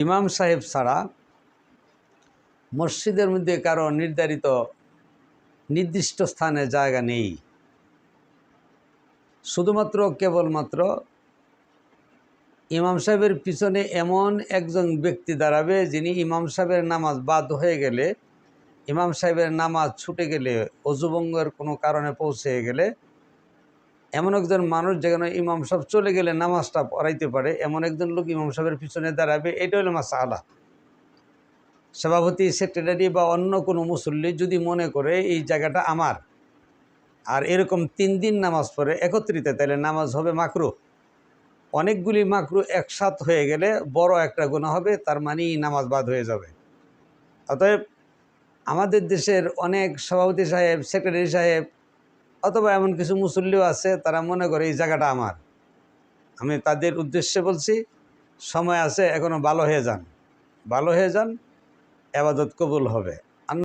ইমাম সাহেব ছাড়া মসজিদের মধ্যে কারও নির্ধারিত নির্দিষ্ট স্থানে জায়গা নেই। শুধুমাত্র কেবলমাত্র ইমাম সাহেবের পিছনে এমন একজন ব্যক্তি দাঁড়াবে যিনি ইমাম সাহেবের নামাজ বাদ হয়ে গেলে, ইমাম সাহেবের নামাজ ছুটে গেলে, অজুবঙ্গের কোনো কারণে পৌঁছে গেলে এমন একজন মানুষ যেখানে ইমাম সাহেব চলে গেলে নামাজটা পড়াইতে পারে, এমন একজন লোক ইমাম সাহেবের পিছনে দাঁড়াবে, এটা হলো মাসালা। সভাপতি, সেক্রেটারি বা অন্য কোনো মুসল্লি যদি মনে করে এই জায়গাটা আমার, আর এরকম তিন দিন নামাজ পড়ে একত্রিত, তাহলে নামাজ হবে মাকরু। অনেকগুলি মাকরু একসাথ হয়ে গেলে বড় একটা গুণা হবে, তার মানেই নামাজ বাদ হয়ে যাবে। অতএব আমাদের দেশের অনেক সভাপতি সাহেব, সেক্রেটারি সাহেব অথবা এমন কিছু মুসল্লিও আছে, তারা মনে করে এই জায়গাটা আমার। আমি তাদের উদ্দেশ্যে বলছি, সময় আছে এখনও ভালো হয়ে যান। ভালো হয়ে যান আবাদত কবুল হবে।